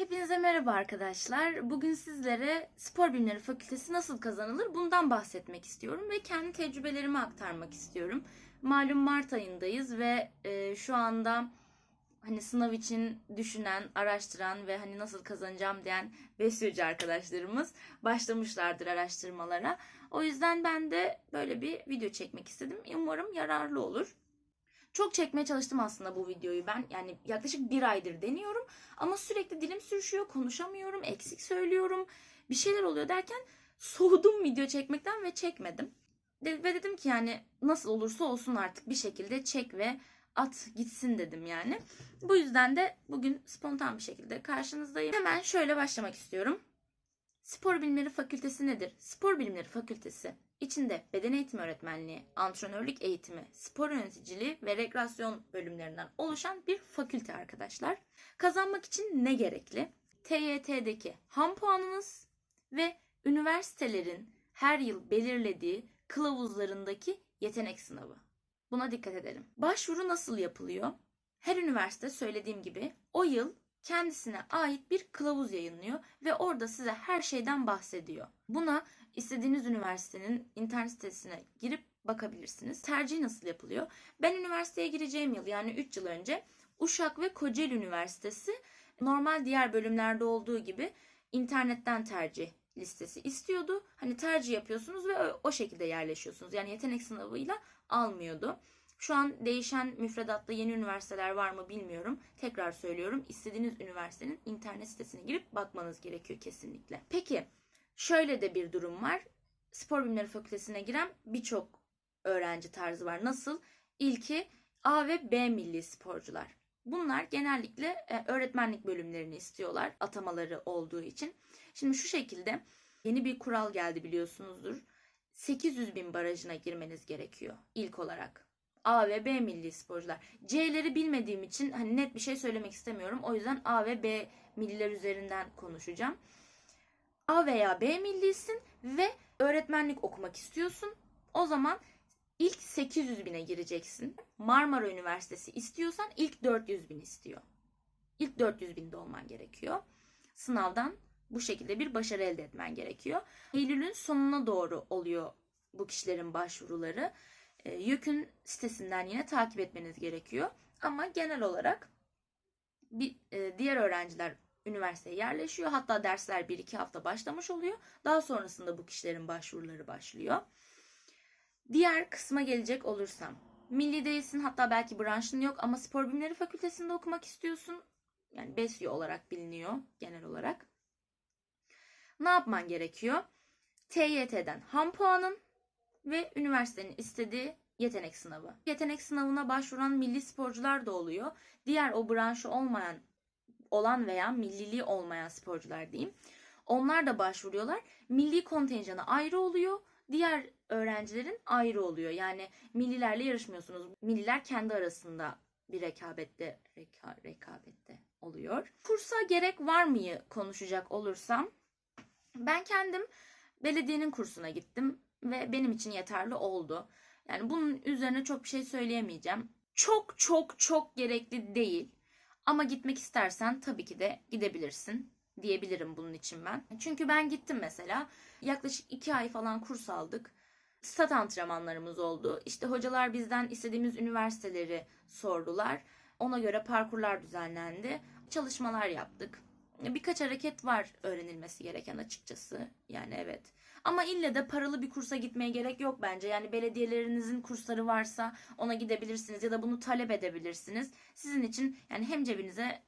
Hepinize merhaba arkadaşlar. Bugün sizlere Spor Bilimleri Fakültesi nasıl kazanılır bundan bahsetmek istiyorum ve kendi tecrübelerimi aktarmak istiyorum. Malum Mart ayındayız ve e, şu anda hani sınav için düşünen, araştıran ve hani nasıl kazanacağım diyen besyocu arkadaşlarımız başlamışlardır araştırmalara. O yüzden ben de böyle bir video çekmek istedim. Umarım yararlı olur. Çok çekmeye çalıştım aslında bu videoyu ben. Yani yaklaşık bir aydır deniyorum. Ama sürekli dilim sürüşüyor, konuşamıyorum, eksik söylüyorum. Bir şeyler oluyor derken soğudum video çekmekten ve çekmedim. Ve dedim ki yani nasıl olursa olsun artık bir şekilde çek ve at gitsin dedim yani. Bu yüzden de bugün spontan bir şekilde karşınızdayım. Hemen şöyle başlamak istiyorum. Spor Bilimleri Fakültesi nedir? Spor Bilimleri Fakültesi içinde beden eğitimi öğretmenliği, antrenörlük eğitimi, spor yöneticiliği ve rekreasyon bölümlerinden oluşan bir fakülte arkadaşlar. Kazanmak için ne gerekli? TYT'deki ham puanınız ve üniversitelerin her yıl belirlediği kılavuzlarındaki yetenek sınavı. Buna dikkat edelim. Başvuru nasıl yapılıyor? Her üniversite söylediğim gibi o yıl kendisine ait bir kılavuz yayınlıyor ve orada size her şeyden bahsediyor. Buna istediğiniz üniversitenin internet sitesine girip bakabilirsiniz. Tercih nasıl yapılıyor? Ben üniversiteye gireceğim yıl yani 3 yıl önce Uşak ve Kocaeli Üniversitesi normal diğer bölümlerde olduğu gibi internetten tercih listesi istiyordu. Hani tercih yapıyorsunuz ve o- şekilde yerleşiyorsunuz. Yani yetenek sınavıyla almıyordu. Şu an değişen müfredatta yeni üniversiteler var mı bilmiyorum. Tekrar söylüyorum. istediğiniz üniversitenin internet sitesine girip bakmanız gerekiyor kesinlikle. Peki şöyle de bir durum var. Spor Bilimleri Fakültesine giren birçok öğrenci tarzı var. Nasıl? İlki A ve B milli sporcular. Bunlar genellikle e, öğretmenlik bölümlerini istiyorlar atamaları olduğu için. Şimdi şu şekilde yeni bir kural geldi biliyorsunuzdur. 800 bin barajına girmeniz gerekiyor ilk olarak. A ve B milli sporcular. C'leri bilmediğim için hani net bir şey söylemek istemiyorum. O yüzden A ve B milliler üzerinden konuşacağım. A veya B millisin ve öğretmenlik okumak istiyorsun. O zaman ilk 800 bine gireceksin. Marmara Üniversitesi istiyorsan ilk 400 bin istiyor. İlk 400 binde olman gerekiyor. Sınavdan bu şekilde bir başarı elde etmen gerekiyor. Eylül'ün sonuna doğru oluyor bu kişilerin başvuruları. E, YÖK'ün sitesinden yine takip etmeniz gerekiyor. Ama genel olarak bir e, diğer öğrenciler üniversiteye yerleşiyor. Hatta dersler 1-2 hafta başlamış oluyor. Daha sonrasında bu kişilerin başvuruları başlıyor. Diğer kısma gelecek olursam. Milli değilsin hatta belki branşın yok ama spor bilimleri fakültesinde okumak istiyorsun. Yani BESYO olarak biliniyor genel olarak. Ne yapman gerekiyor? TYT'den ham puanın ve üniversitenin istediği yetenek sınavı. Yetenek sınavına başvuran milli sporcular da oluyor. Diğer o branşı olmayan olan veya milliliği olmayan sporcular diyeyim. Onlar da başvuruyorlar. Milli kontenjanı ayrı oluyor. Diğer öğrencilerin ayrı oluyor. Yani millilerle yarışmıyorsunuz. Milliler kendi arasında bir rekabette reka, rekabette oluyor. Kursa gerek var mıyı konuşacak olursam ben kendim belediyenin kursuna gittim ve benim için yeterli oldu. Yani bunun üzerine çok bir şey söyleyemeyeceğim. Çok çok çok gerekli değil. Ama gitmek istersen tabii ki de gidebilirsin diyebilirim bunun için ben. Çünkü ben gittim mesela. Yaklaşık iki ay falan kurs aldık. Stat antrenmanlarımız oldu. İşte hocalar bizden istediğimiz üniversiteleri sordular. Ona göre parkurlar düzenlendi. Çalışmalar yaptık. Birkaç hareket var öğrenilmesi gereken açıkçası. Yani evet. Ama ille de paralı bir kursa gitmeye gerek yok bence. Yani belediyelerinizin kursları varsa ona gidebilirsiniz ya da bunu talep edebilirsiniz. Sizin için yani hem cebinize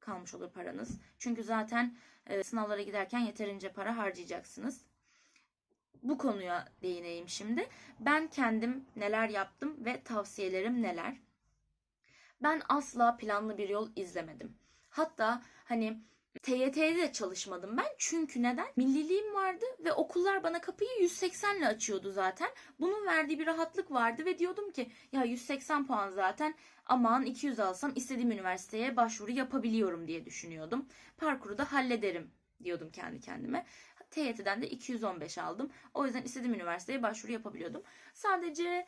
kalmış olur paranız. Çünkü zaten e, sınavlara giderken yeterince para harcayacaksınız. Bu konuya değineyim şimdi. Ben kendim neler yaptım ve tavsiyelerim neler? Ben asla planlı bir yol izlemedim. Hatta hani TYT'de de çalışmadım ben. Çünkü neden? Milliliğim vardı ve okullar bana kapıyı 180 ile açıyordu zaten. Bunun verdiği bir rahatlık vardı ve diyordum ki ya 180 puan zaten aman 200 alsam istediğim üniversiteye başvuru yapabiliyorum diye düşünüyordum. Parkuru da hallederim diyordum kendi kendime. TYT'den de 215 aldım. O yüzden istediğim üniversiteye başvuru yapabiliyordum. Sadece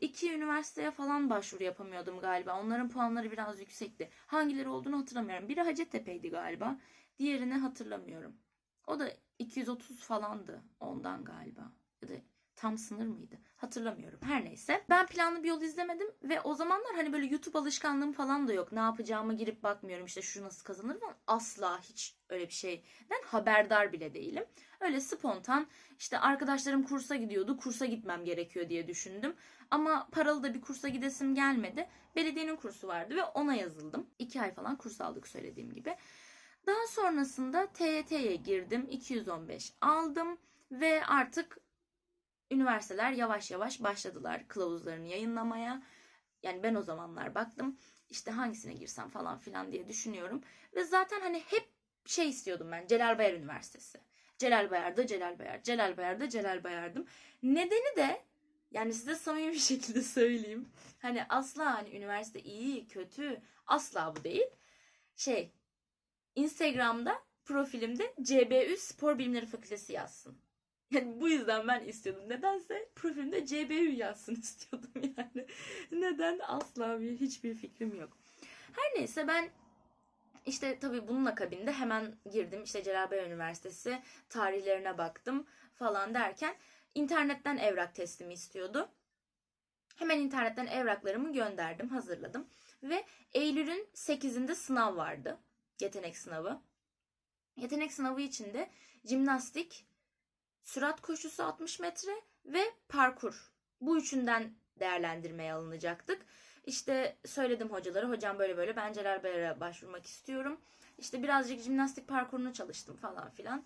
iki üniversiteye falan başvuru yapamıyordum galiba. Onların puanları biraz yüksekti. Hangileri olduğunu hatırlamıyorum. Biri Hacettepe'ydi galiba. Diğerini hatırlamıyorum. O da 230 falandı ondan galiba. Ya da tam sınır mıydı? Hatırlamıyorum. Her neyse. Ben planlı bir yol izlemedim ve o zamanlar hani böyle YouTube alışkanlığım falan da yok. Ne yapacağımı girip bakmıyorum işte şu nasıl kazanır falan. Asla hiç öyle bir şeyden haberdar bile değilim. Öyle spontan işte arkadaşlarım kursa gidiyordu. Kursa gitmem gerekiyor diye düşündüm. Ama paralı da bir kursa gidesim gelmedi. Belediyenin kursu vardı ve ona yazıldım. İki ay falan kurs aldık söylediğim gibi. Daha sonrasında TYT'ye girdim. 215 aldım ve artık üniversiteler yavaş yavaş başladılar kılavuzlarını yayınlamaya. Yani ben o zamanlar baktım işte hangisine girsem falan filan diye düşünüyorum. Ve zaten hani hep şey istiyordum ben Celal Bayar Üniversitesi. Celal Bayar'da Celal Bayar, Celal Bayar'da Celal Bayar'dım. Nedeni de yani size samimi bir şekilde söyleyeyim. Hani asla hani üniversite iyi, kötü asla bu değil. Şey Instagram'da profilimde CBÜ Spor Bilimleri Fakültesi yazsın. Yani bu yüzden ben istiyordum. Nedense profilimde CBÜ yazsın istiyordum yani. Neden asla bir hiçbir fikrim yok. Her neyse ben işte tabii bunun akabinde hemen girdim. İşte Celal Üniversitesi tarihlerine baktım falan derken internetten evrak teslimi istiyordu. Hemen internetten evraklarımı gönderdim, hazırladım. Ve Eylül'ün 8'inde sınav vardı. Yetenek sınavı. Yetenek sınavı içinde jimnastik, sürat koşusu 60 metre ve parkur. Bu üçünden değerlendirmeye alınacaktık. İşte söyledim hocalara, hocam böyle böyle ben Celal Bayar'a başvurmak istiyorum. İşte birazcık jimnastik parkurunu çalıştım falan filan.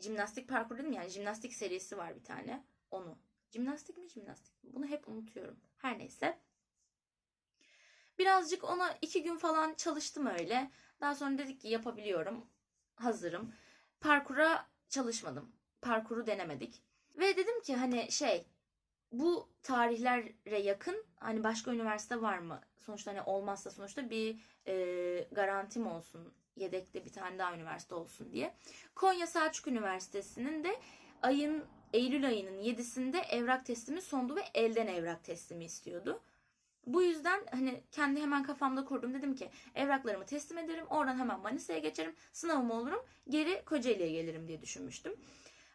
Jimnastik parkur dedim yani jimnastik serisi var bir tane. Onu. Jimnastik mi jimnastik? Bunu hep unutuyorum. Her neyse. Birazcık ona iki gün falan çalıştım öyle. Daha sonra dedik ki yapabiliyorum. Hazırım. Parkura çalışmadım. Parkuru denemedik. Ve dedim ki hani şey bu tarihlere yakın hani başka üniversite var mı? Sonuçta hani olmazsa sonuçta bir e, garantim olsun. Yedekte bir tane daha üniversite olsun diye. Konya Selçuk Üniversitesi'nin de ayın Eylül ayının 7'sinde evrak teslimi sondu ve elden evrak teslimi istiyordu. Bu yüzden hani kendi hemen kafamda kurdum. Dedim ki evraklarımı teslim ederim. Oradan hemen Manisa'ya geçerim. Sınavımı olurum. Geri Kocaeli'ye gelirim diye düşünmüştüm.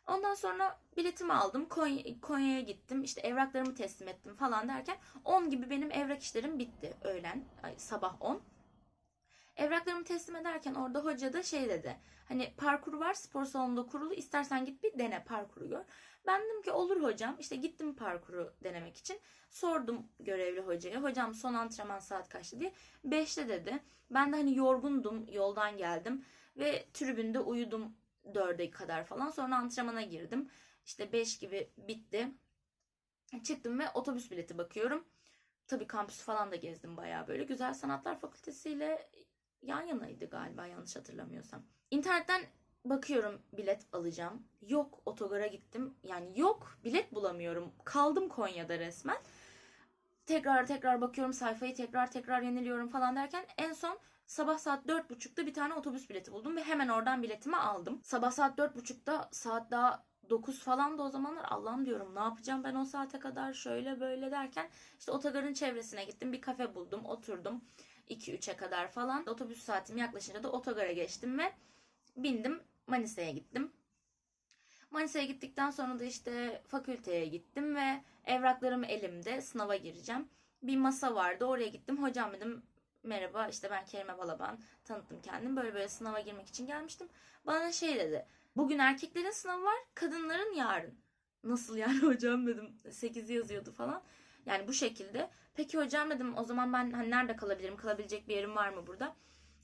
Ondan sonra biletimi aldım. Konya, Konya'ya gittim. İşte evraklarımı teslim ettim falan derken 10 gibi benim evrak işlerim bitti. Öğlen, sabah 10. Evraklarımı teslim ederken orada hoca da şey dedi. Hani parkuru var spor salonunda kurulu. İstersen git bir dene parkuru gör. Ben dedim ki olur hocam. İşte gittim parkuru denemek için. Sordum görevli hocaya. Hocam son antrenman saat kaçtı diye. 5'te dedi. Ben de hani yorgundum. Yoldan geldim. Ve tribünde uyudum 4'e kadar falan. Sonra antrenmana girdim. İşte 5 gibi bitti. Çıktım ve otobüs bileti bakıyorum. Tabii kampüsü falan da gezdim bayağı böyle. Güzel Sanatlar Fakültesi ile yan yanaydı galiba yanlış hatırlamıyorsam. İnternetten bakıyorum bilet alacağım. Yok otogara gittim. Yani yok bilet bulamıyorum. Kaldım Konya'da resmen. Tekrar tekrar bakıyorum sayfayı tekrar tekrar yeniliyorum falan derken en son sabah saat 4.30'da bir tane otobüs bileti buldum ve hemen oradan biletimi aldım. Sabah saat 4.30'da saat daha 9 falan da o zamanlar Allah'ım diyorum ne yapacağım ben o saate kadar şöyle böyle derken işte otogarın çevresine gittim bir kafe buldum oturdum 2-3'e kadar falan otobüs saatim yaklaşınca da otogara geçtim ve bindim Manisa'ya gittim. Manisa'ya gittikten sonra da işte fakülteye gittim ve evraklarım elimde sınava gireceğim. Bir masa vardı oraya gittim. Hocam dedim merhaba işte ben Kerime Balaban tanıttım kendim. Böyle böyle sınava girmek için gelmiştim. Bana şey dedi. Bugün erkeklerin sınavı var kadınların yarın. Nasıl yani hocam dedim 8 yazıyordu falan. Yani bu şekilde. Peki hocam dedim o zaman ben hani nerede kalabilirim? Kalabilecek bir yerim var mı burada?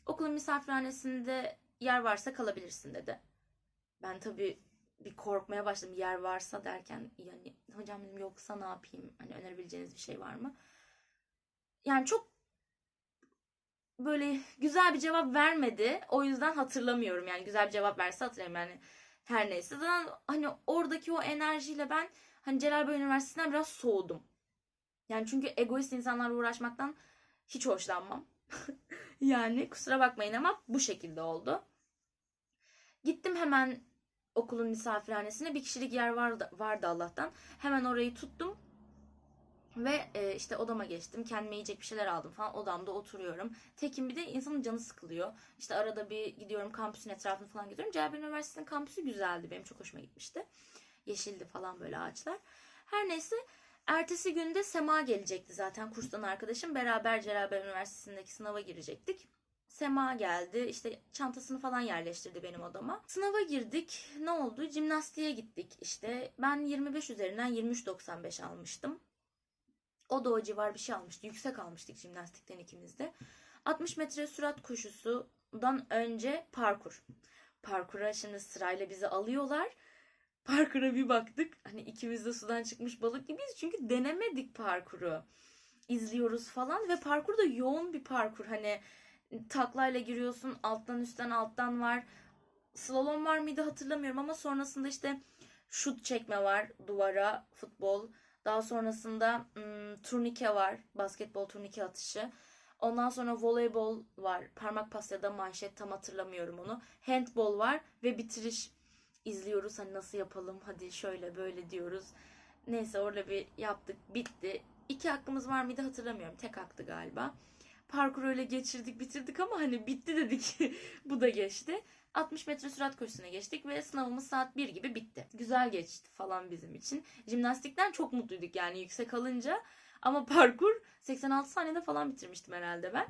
Okulun misafirhanesinde yer varsa kalabilirsin dedi. Ben tabii bir korkmaya başladım yer varsa derken yani hocam dedim yoksa ne yapayım? Hani önerebileceğiniz bir şey var mı? Yani çok böyle güzel bir cevap vermedi. O yüzden hatırlamıyorum. Yani güzel bir cevap verse hatırlayayım yani. Her neyse. Zaten hani oradaki o enerjiyle ben hani Celal Bayar Üniversitesi'nden biraz soğudum. Yani çünkü egoist insanlarla uğraşmaktan hiç hoşlanmam. yani kusura bakmayın ama bu şekilde oldu. Gittim hemen okulun misafirhanesine. Bir kişilik yer vardı, vardı Allah'tan. Hemen orayı tuttum. Ve e, işte odama geçtim. Kendime yiyecek bir şeyler aldım falan. Odamda oturuyorum. Tekim bir de insanın canı sıkılıyor. İşte arada bir gidiyorum kampüsün etrafını falan geziyorum. Celal Üniversitesi'nin kampüsü güzeldi. Benim çok hoşuma gitmişti. Yeşildi falan böyle ağaçlar. Her neyse ertesi günde Sema gelecekti zaten kurstan arkadaşım. Beraber Celal Üniversitesi'ndeki sınava girecektik. Sema geldi. işte çantasını falan yerleştirdi benim odama. Sınava girdik. Ne oldu? Jimnastiğe gittik. İşte ben 25 üzerinden 23.95 almıştım. O da o civar bir şey almıştı. Yüksek almıştık jimnastikten ikimiz de. 60 metre sürat koşusundan önce parkur. Parkura şimdi sırayla bizi alıyorlar. Parkura bir baktık. Hani ikimiz de sudan çıkmış balık gibiyiz. Çünkü denemedik parkuru. İzliyoruz falan ve parkur da yoğun bir parkur. Hani taklayla giriyorsun. Alttan üstten alttan var. Slalom var mıydı hatırlamıyorum ama sonrasında işte şut çekme var duvara, futbol. Daha sonrasında ım, turnike var. Basketbol turnike atışı. Ondan sonra voleybol var. Parmak pas ya da manşet tam hatırlamıyorum onu. Handbol var ve bitiriş izliyoruz. Hani nasıl yapalım hadi şöyle böyle diyoruz. Neyse orada bir yaptık bitti. İki hakkımız var mıydı hatırlamıyorum. Tek haktı galiba. Parkur öyle geçirdik bitirdik ama hani bitti dedik. Bu da geçti. 60 metre sürat koşusuna geçtik ve sınavımız saat 1 gibi bitti. Güzel geçti falan bizim için. Jimnastikten çok mutluyduk yani yüksek alınca. Ama parkur 86 saniyede falan bitirmiştim herhalde ben.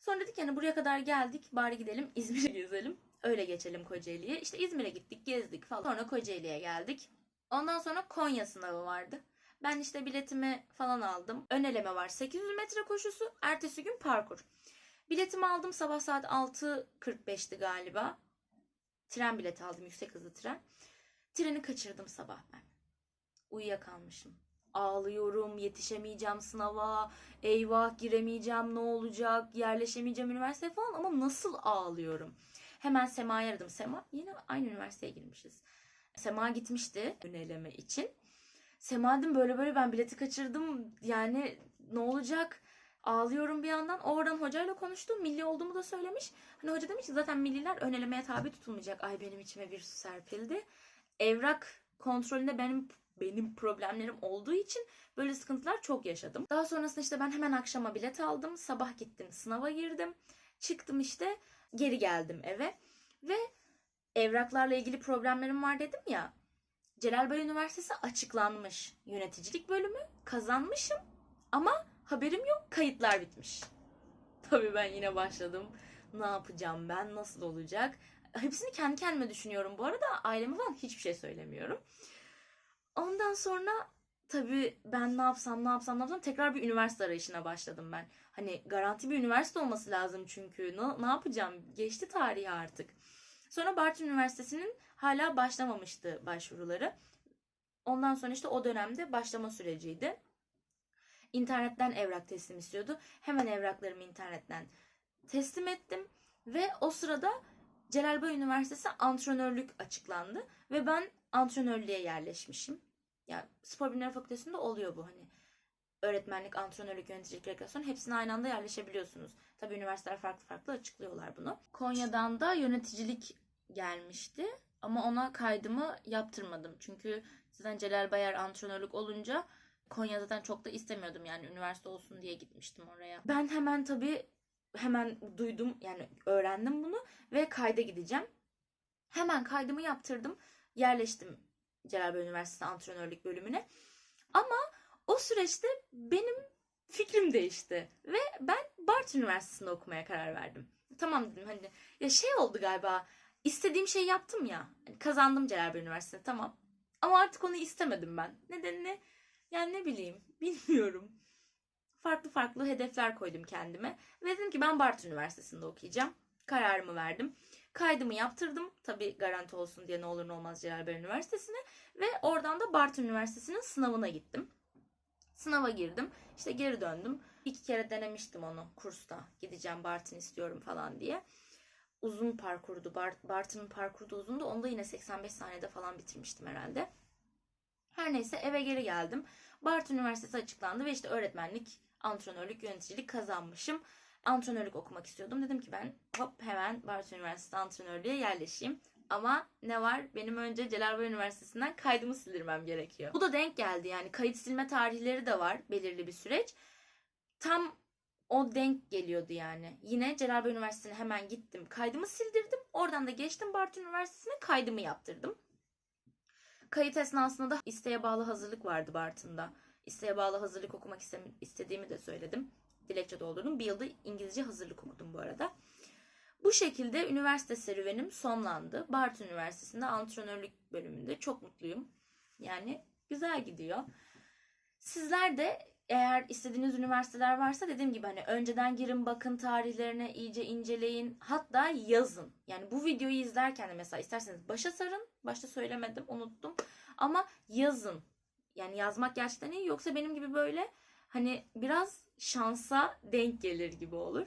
Sonra dedik yani buraya kadar geldik bari gidelim İzmir'e gezelim. Öyle geçelim Kocaeli'ye. İşte İzmir'e gittik gezdik falan. Sonra Kocaeli'ye geldik. Ondan sonra Konya sınavı vardı. Ben işte biletimi falan aldım. Ön eleme var 800 metre koşusu. Ertesi gün parkur. Biletimi aldım sabah saat 6.45'ti galiba. Tren bileti aldım yüksek hızlı tren. Treni kaçırdım sabah ben. Uyuyakalmışım. Ağlıyorum, yetişemeyeceğim sınava, eyvah giremeyeceğim, ne olacak, yerleşemeyeceğim üniversiteye falan ama nasıl ağlıyorum. Hemen Sema'yı aradım. Sema yine aynı üniversiteye girmişiz. Sema gitmişti öneleme için. Sema dedim böyle böyle ben bileti kaçırdım yani ne olacak? Ağlıyorum bir yandan. Oradan hocayla konuştum. Milli olduğumu da söylemiş. Hani hoca demiş ki zaten milliler önelemeye tabi tutulmayacak. Ay benim içime su serpildi. Evrak kontrolünde benim benim problemlerim olduğu için böyle sıkıntılar çok yaşadım. Daha sonrasında işte ben hemen akşama bilet aldım. Sabah gittim sınava girdim. Çıktım işte geri geldim eve. Ve evraklarla ilgili problemlerim var dedim ya. Celal Üniversitesi açıklanmış. Yöneticilik bölümü kazanmışım ama haberim yok kayıtlar bitmiş. Tabii ben yine başladım. Ne yapacağım ben? Nasıl olacak? Hepsini kendi kendime düşünüyorum bu arada. Aileme falan hiçbir şey söylemiyorum. Ondan sonra tabii ben ne yapsam ne yapsam ne yapsam tekrar bir üniversite arayışına başladım ben. Hani garanti bir üniversite olması lazım çünkü. Ne, ne yapacağım? Geçti tarihi artık. Sonra Bartın Üniversitesi'nin hala başlamamıştı başvuruları. Ondan sonra işte o dönemde başlama süreciydi. İnternetten evrak teslim istiyordu. Hemen evraklarımı internetten teslim ettim. Ve o sırada Celalbay Üniversitesi antrenörlük açıklandı. Ve ben antrenörlüğe yerleşmişim. Yani spor bilimleri fakültesinde oluyor bu hani. Öğretmenlik, antrenörlük, yöneticilik, rekreasyon hepsine aynı anda yerleşebiliyorsunuz. Tabii üniversiteler farklı farklı açıklıyorlar bunu. Konya'dan da yöneticilik gelmişti. Ama ona kaydımı yaptırmadım. Çünkü zaten Celal Bayar antrenörlük olunca Konya zaten çok da istemiyordum yani üniversite olsun diye gitmiştim oraya. Ben hemen tabii hemen duydum yani öğrendim bunu ve kayda gideceğim. Hemen kaydımı yaptırdım. Yerleştim Celal Üniversitesi antrenörlük bölümüne. Ama o süreçte benim fikrim değişti ve ben Bart Üniversitesi'nde okumaya karar verdim. Tamam dedim hani ya şey oldu galiba istediğim şeyi yaptım ya. Hani kazandım Celal Üniversitesi tamam. Ama artık onu istemedim ben. Nedenini yani ne bileyim bilmiyorum. Farklı farklı hedefler koydum kendime. Ve dedim ki ben Bart Üniversitesi'nde okuyacağım. Kararımı verdim. Kaydımı yaptırdım. Tabii garanti olsun diye ne olur ne olmaz Celal Üniversitesi'ne. Ve oradan da Bart Üniversitesi'nin sınavına gittim. Sınava girdim. İşte geri döndüm. İki kere denemiştim onu kursta. Gideceğim Bartın istiyorum falan diye. Uzun parkurdu. Bart, Bartın'ın parkuru da uzundu. Onu da yine 85 saniyede falan bitirmiştim herhalde. Her neyse eve geri geldim. Bart Üniversitesi açıklandı ve işte öğretmenlik, antrenörlük, yöneticilik kazanmışım. Antrenörlük okumak istiyordum. Dedim ki ben hop hemen Bart Üniversitesi antrenörlüğe yerleşeyim. Ama ne var? Benim önce Celal Üniversitesi'nden kaydımı sildirmem gerekiyor. Bu da denk geldi yani kayıt silme tarihleri de var belirli bir süreç. Tam o denk geliyordu yani. Yine Celal Üniversitesi'ne hemen gittim. Kaydımı sildirdim. Oradan da geçtim Bartın Üniversitesi'ne kaydımı yaptırdım. Kayıt esnasında da isteğe bağlı hazırlık vardı Bartın'da. İsteğe bağlı hazırlık okumak istediğimi de söyledim. Dilekçe doldurdum. Bir yılda İngilizce hazırlık okudum bu arada. Bu şekilde üniversite serüvenim sonlandı. Bartın Üniversitesi'nde antrenörlük bölümünde çok mutluyum. Yani güzel gidiyor. Sizler de eğer istediğiniz üniversiteler varsa dediğim gibi hani önceden girin bakın tarihlerine iyice inceleyin. Hatta yazın. Yani bu videoyu izlerken de mesela isterseniz başa sarın. Başta söylemedim unuttum. Ama yazın. Yani yazmak gerçekten iyi. Yoksa benim gibi böyle hani biraz şansa denk gelir gibi olur.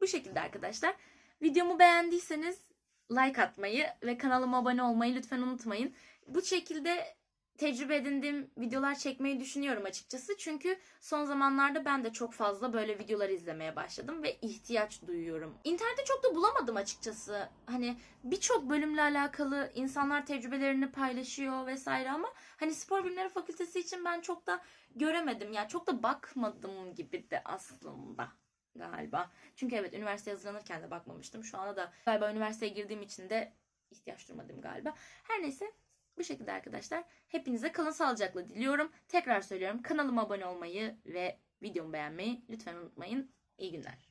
Bu şekilde arkadaşlar. Videomu beğendiyseniz like atmayı ve kanalıma abone olmayı lütfen unutmayın. Bu şekilde tecrübe edindiğim videolar çekmeyi düşünüyorum açıkçası. Çünkü son zamanlarda ben de çok fazla böyle videolar izlemeye başladım ve ihtiyaç duyuyorum. İnternette çok da bulamadım açıkçası. Hani birçok bölümle alakalı insanlar tecrübelerini paylaşıyor vesaire ama hani spor bilimleri fakültesi için ben çok da göremedim. Yani çok da bakmadım gibi de aslında galiba. Çünkü evet üniversiteye hazırlanırken de bakmamıştım. Şu anda da galiba üniversiteye girdiğim için de ihtiyaç duymadım galiba. Her neyse bu şekilde arkadaşlar. Hepinize kalın sağlıcakla diliyorum. Tekrar söylüyorum kanalıma abone olmayı ve videomu beğenmeyi lütfen unutmayın. İyi günler.